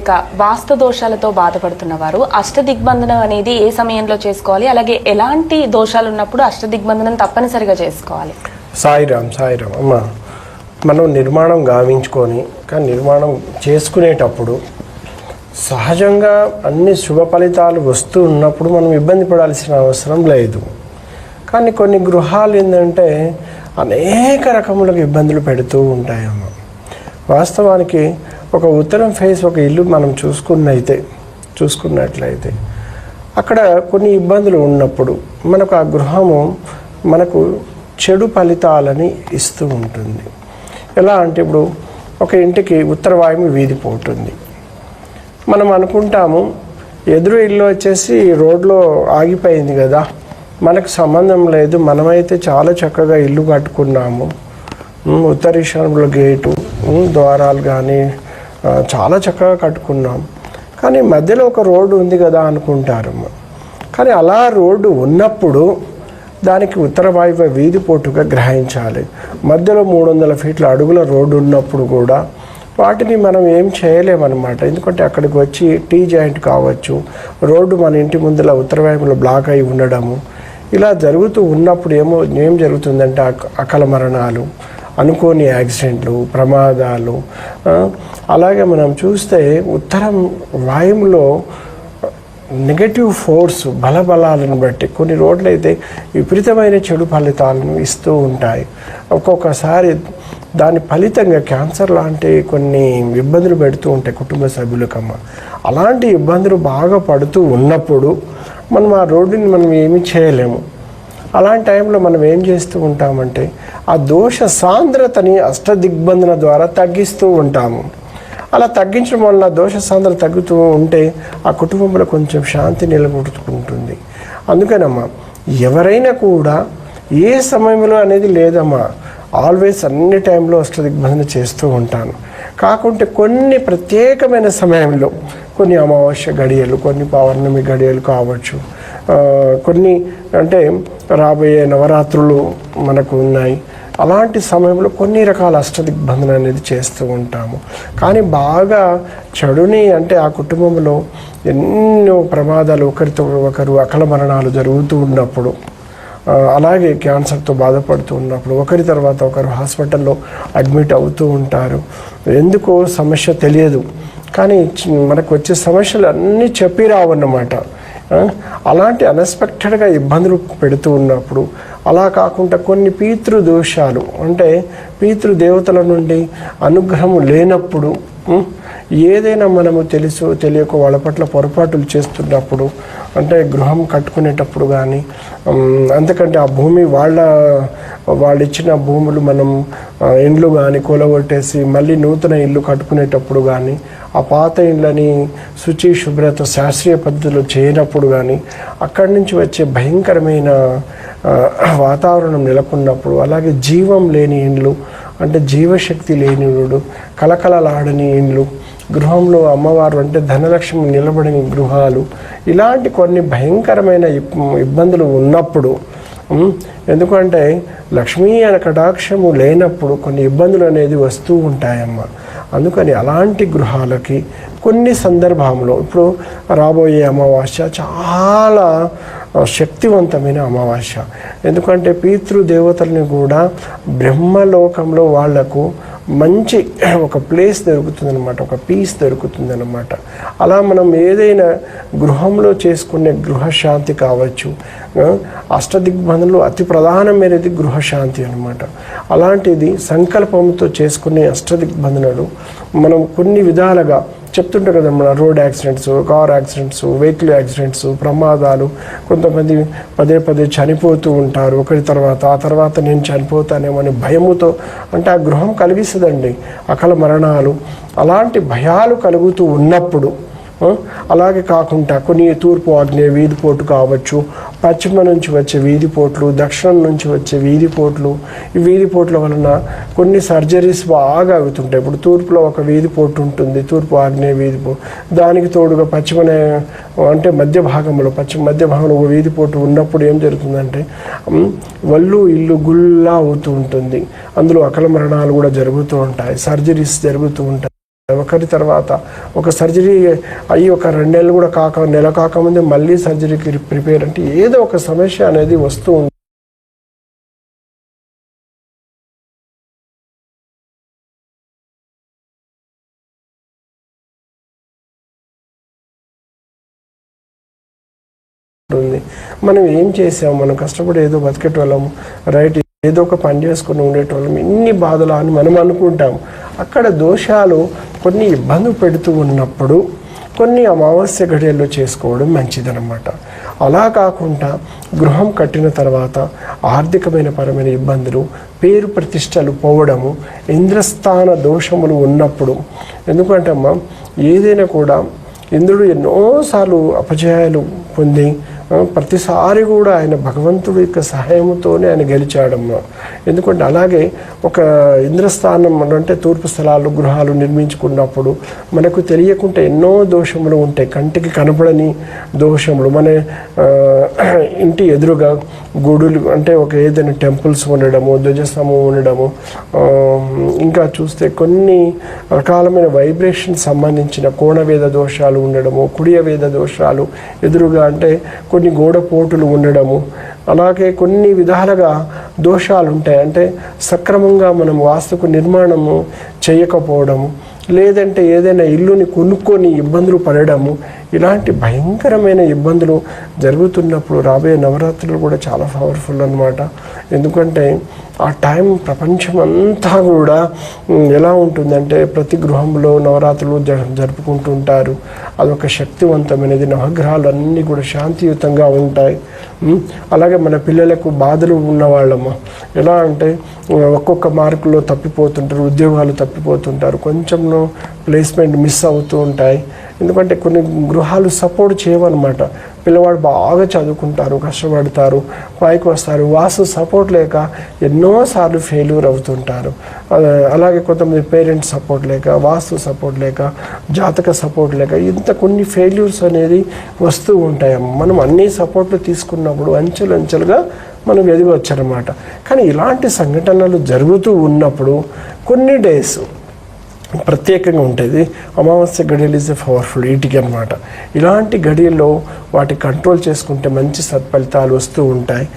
ఇక వాస్తు దోషాలతో బాధపడుతున్న వారు అష్టదిగ్బంధనం అనేది ఏ సమయంలో చేసుకోవాలి? అలాగే ఎలాంటి దోషాలు ఉన్నప్పుడు అష్టదిగ్బంధనం తప్పనిసరిగా చేసుకోవాలి? సాయిరామ్ సాయిరామ్. అమ్మ మనం నిర్మాణం గావించుకొని కానీ నిర్మాణం చేసుకునేటప్పుడు సహజంగా అన్ని శుభ ఫలితాలు వస్తూ ఉన్నప్పుడు మనం ఇబ్బంది పడాల్సిన అవసరం లేదు. కానీ కొన్ని గృహాలు ఏంటంటే అనేక రకములకు ఇబ్బందులు పెడుతూ ఉంటాయమ్మ. వాస్తవానికి ఒక ఉత్తరం ఫేస్ ఒక ఇల్లు మనం చూసుకున్నైతే చూసుకున్నట్లయితే అక్కడ కొన్ని ఇబ్బందులు ఉన్నప్పుడు మనకు ఆ గృహము మనకు చెడు ఫలితాలని ఇస్తూ ఉంటుంది. ఎలా అంటే ఇప్పుడు ఒక ఇంటికి ఉత్తర వాయువు వీధి పోతుంది. మనం అనుకుంటాము ఎదురు ఇల్లు వచ్చేసి రోడ్లో ఆగిపోయింది కదా మనకు సంబంధం లేదు మనమైతే చాలా చక్కగా ఇల్లు కట్టుకున్నాము. ఉమ్, ఉత్తర గేటు ద్వారాలు కానీ చాలా చక్కగా కట్టుకున్నాం. కానీ మధ్యలో ఒక రోడ్డు ఉంది కదా అనుకుంటారు. కానీ అలా రోడ్డు ఉన్నప్పుడు దానికి ఉత్తర వాయువ్య వీధి పోటుగా గ్రహించాలి. మధ్యలో మూడు వందల ఫీట్ల అడుగుల రోడ్డు ఉన్నప్పుడు కూడా వాటిని మనం ఏం చేయలేమన్నమాట. ఎందుకంటే అక్కడికి వచ్చి టీ జాయింట్ కావచ్చు రోడ్డు మన ఇంటి ముందర ఉత్తర వాయువులో బ్లాక్ అయి ఉండడము ఇలా జరుగుతూ ఉన్నప్పుడు ఏమో ఏం జరుగుతుందంటే అక- అకల మరణాలు అనుకోని యాక్సిడెంట్లు ప్రమాదాలు అలాగే మనం చూస్తే ఉత్తరం వాయువులో నెగటివ్ ఫోర్స్ బలబలాలను బట్టి కొన్ని రోడ్లు అయితే విపరీతమైన చెడు ఫలితాలను ఇస్తూ ఉంటాయి. ఒక్కొక్కసారి దాని ఫలితంగా క్యాన్సర్ లాంటి కొన్ని ఇబ్బందులు పెడుతూ ఉంటాయి కుటుంబ సభ్యులకమ్మ అలాంటి ఇబ్బందులు బాగా పడుతూ ఉన్నప్పుడు మనం ఆ రోడ్డుని మనం ఏమీ చేయలేము. అలాంటి టైంలో మనం ఏం చేస్తూ ఉంటామంటే ఆ దోష సాంద్రతని అష్టదిగ్బంధన ద్వారా తగ్గిస్తూ ఉంటాము. అలా తగ్గించడం వల్ల దోష సాంద్రత తగ్గుతూ ఉంటే ఆ కుటుంబంలో కొంచెం శాంతి నిలబడుతుంటుంది. అందుకనమ్మా ఎవరైనా కూడా ఏ సమయంలో అనేది లేదమ్మా ఆల్వేస్ అన్ని టైంలో అష్టదిగ్బంధన చేస్తూ ఉంటాను. కాకుంటే కొన్ని ప్రత్యేకమైన సమయంలో కొన్ని అమావాస్య గడియలు కొన్ని పౌర్ణమి గడియలు కావచ్చు కొన్ని అంటే రాబోయే నవరాత్రులు మనకు ఉన్నాయి. అలాంటి సమయంలో కొన్ని రకాల అష్టదిగ్బంధన అనేది చేస్తూ ఉంటాము. కానీ బాగా చెడుని అంటే ఆ కుటుంబంలో ఎన్నో ప్రమాదాలు ఒకరితో ఒకరు అకల మరణాలు జరుగుతూ ఉన్నప్పుడు అలాగే క్యాన్సర్తో బాధపడుతూ ఉన్నప్పుడు ఒకరి తర్వాత ఒకరు హాస్పిటల్లో అడ్మిట్ అవుతూ ఉంటారు. ఎందుకో సమస్య తెలియదు. కానీ మనకు వచ్చే సమస్యలు అన్నీ చెప్పి రావన్నమాట అలాంటి అన్ఎక్స్పెక్టెడ్గా ఇబ్బందులు పెడుతూ ఉన్నప్పుడు అలా కాకుండా కొన్ని పీతృ దోషాలు అంటే పీతృ దేవతల నుండి అనుగ్రహం లేనప్పుడు ఏదైనా మనము తెలుసు తెలియక వాళ్ళ పట్ల పొరపాటులు చేస్తున్నప్పుడు అంటే గృహం కట్టుకునేటప్పుడు కానీ అంతకంటే ఆ భూమి వాళ్ళ వాళ్ళు ఇచ్చిన భూములు మనం ఇండ్లు కానీ కూలగొట్టేసి మళ్ళీ నూతన ఇల్లు కట్టుకునేటప్పుడు కానీ ఆ పాత ఇండ్లని శుచి శుభ్రత శాస్త్రీయ పద్ధతిలో చేయనప్పుడు కానీ అక్కడి నుంచి వచ్చే భయంకరమైన వాతావరణం నెలకొన్నప్పుడు అలాగే జీవం లేని ఇండ్లు అంటే జీవశక్తి లేని కలకలలాడని ఇండ్లు గృహంలో అమ్మవారు అంటే ధనలక్ష్మి నిలబడని గృహాలు ఇలాంటి కొన్ని భయంకరమైన ఇబ్- ఇబ్బందులు ఉన్నప్పుడు ఎందుకంటే లక్ష్మీ అనే కటాక్షము లేనప్పుడు కొన్ని ఇబ్బందులు అనేది వస్తూ ఉంటాయమ్మ. అందుకని అలాంటి గృహాలకి కొన్ని సందర్భంలో ఇప్పుడు రాబోయే అమావాస్య చాలా శక్తివంతమైన అమావాస్య. ఎందుకంటే పితృదేవతల్ని కూడా బ్రహ్మలోకంలో వాళ్ళకు మంచి ఒక ప్లేస్ దొరుకుతుందన్నమాట ఒక పీస్ దొరుకుతుందన్నమాట. అలా మనం ఏదైనా గృహంలో చేసుకునే గృహశాంతి కావచ్చు అష్టదిగ్బంధంలో అతి ప్రధానమైనది గృహశాంతి అనమాట అలాంటిది సంకల్పంతో చేసుకునే అష్టదిగ్బంధనలు మనం కొన్ని విధాలుగా చెప్తుంటారు కదా మన road accidents car accidents vehicle accidents ప్రమాదాలు. కొంతమంది పదే పదే చనిపోతూ ఉంటారు. ఒకరి తర్వాత ఆ తర్వాత నేను చనిపోతానేమో అనే భయముతో అంటే ఆ గృహం కలిగిస్తుందండి. అకల మరణాలు అలాంటి భయాలు కలుగుతూ ఉన్నప్పుడు అలాగే కాకుండా కొన్ని తూర్పు ఆగ్నేయ వీధిపోటు కావచ్చు పశ్చిమ నుంచి వచ్చే వీధిపోట్లు దక్షిణం నుంచి వచ్చే వీధిపోట్లు ఈ వీధిపోట్ల వలన కొన్ని సర్జరీస్ బాగా అవుతుంటాయి. ఇప్పుడు తూర్పులో ఒక వీధిపోటు ఉంటుంది తూర్పు ఆగ్నేయ వీధి పోటు దానికి తోడుగా పశ్చిమనే అంటే మధ్య భాగంలో పశ్చిమ మధ్య భాగంలో ఒక వీధిపోటు ఉన్నప్పుడు ఏం జరుగుతుందంటే వల్లు ఇల్లు గుల్లా అవుతూ ఉంటుంది. అందులో అకల మరణాలు కూడా జరుగుతూ ఉంటాయి సర్జరీస్ జరుగుతూ ఉంటాయి. ఒకరి తర్వాత ఒక సర్జరీ అయ్యి ఒక రెండు నెలలు కూడా కాక నెల కాకముందే మళ్ళీ సర్జరీకి ప్రిపేర్ అంటే ఏదో ఒక సమస్య అనేది వస్తూ ఉంది. మనం ఏం చేసాం? మనం కష్టపడి ఏదో బతికేటోళ్ళము రైట్? ఏదో ఒక పని చేసుకుని ఉండేటోళ్ళం. ఇన్ని బాధలు అని మనం అనుకుంటాం. అక్కడ దోషాలు కొన్ని ఇబ్బంది పెడుతూ ఉన్నప్పుడు కొన్ని అమావాస్య గడియల్లో చేసుకోవడం మంచిదన్నమాట. అలా కాకుండా గృహం కట్టిన తర్వాత ఆర్థికమైన పరమైన ఇబ్బందులు పేరు ప్రతిష్టలు పోవడము ఇంద్రస్థాన దోషములు ఉన్నప్పుడు ఎందుకంటే అమ్మ ఏదైనా కూడా ఇంద్రుడు ఎన్నోసార్లు అపజయాలు పొంది ప్రతిసారి కూడా ఆయన భగవంతుడి యొక్క సహాయంతోనే ఆయన గెలిచాడమ్మా. ఎందుకంటే అలాగే ఒక ఇంద్రస్థానం అంటే తూర్పు స్థలాలు గృహాలు నిర్మించుకున్నప్పుడు మనకు తెలియకుండా ఎన్నో దోషములు ఉంటాయి. కంటికి కనపడని దోషములు. మన ఇంటి ఎదురుగా గుడులు అంటే ఒక ఏదైనా టెంపుల్స్ ఉండడము ధ్వజస్తంభం ఉండడము ఇంకా చూస్తే కొన్ని రకాలమైన వైబ్రేషన్ సంబంధించిన కోణవేద దోషాలు ఉండడము కుడియ వేద దోషాలు ఎదురుగా అంటే కొన్ని గోడపోటులు ఉండడము అలాగే కొన్ని విధాలుగా దోషాలు ఉంటాయి అంటే సక్రమంగా మనం వాస్తుకు నిర్మాణము చేయకపోవడము లేదంటే ఏదైనా ఇల్లుని కొనుక్కొని ఇబ్బందులు పడడము ఇలాంటి భయంకరమైన ఇబ్బందులు జరుగుతున్నప్పుడు రాబోయే నవరాత్రులు కూడా చాలా పవర్ఫుల్ అన్నమాట. ఎందుకంటే ఆ టైం ప్రపంచం అంతా కూడా ఎలా ఉంటుందంటే ప్రతి గృహంలో నవరాత్రులు జ జరుపుకుంటుంటారు. అదొక శక్తివంతమైనది. నవగ్రహాలు అన్నీ కూడా శాంతియుతంగా ఉంటాయి. అలాగే మన పిల్లలకు బాధలు ఉన్నవాళ్ళము ఎలా అంటే ఒక్కొక్క మార్కులో తప్పిపోతుంటారు ఉద్యోగాలు తప్పిపోతుంటారు. కొంచెంలో ప్లేస్మెంట్ మిస్ అవుతూ ఉంటాయి. ఎందుకంటే కొన్ని గృహాలు సపోర్ట్ చేయవన్నమాట. పిల్లవాడు బాగా చదువుకుంటారు కష్టపడతారు పైకి వస్తారు. వాసు సపోర్ట్ లేక ఎన్నోసార్లు ఫెయిల్యూర్ అవుతుంటారు. అలా- అలాగే కొంతమంది పేరెంట్స్ సపోర్ట్ లేక వాస్తు సపోర్ట్ లేక జాతక సపోర్ట్ లేక ఇంత కొన్ని ఫెయిల్యూర్స్ అనేది వస్తూ ఉంటాయి. మనం అన్ని సపోర్ట్లు తీసుకున్నప్పుడు అంచెలు అంచెలుగా మనం ఎదిగొచ్చు కానీ ఇలాంటి సంఘటనలు జరుగుతూ ఉన్నప్పుడు కొన్ని డేస్ ప్రత్యేకంగా ఉంటుంది. అమావాస్య గడియలు ఈజ్ ఎ పవర్ఫుల్ ఈటికి అనమాట ఇలాంటి గడియల్లో వాటి కంట్రోల్ చేసుకుంటే మంచి సత్ఫలితాలు వస్తూ ఉంటాయి.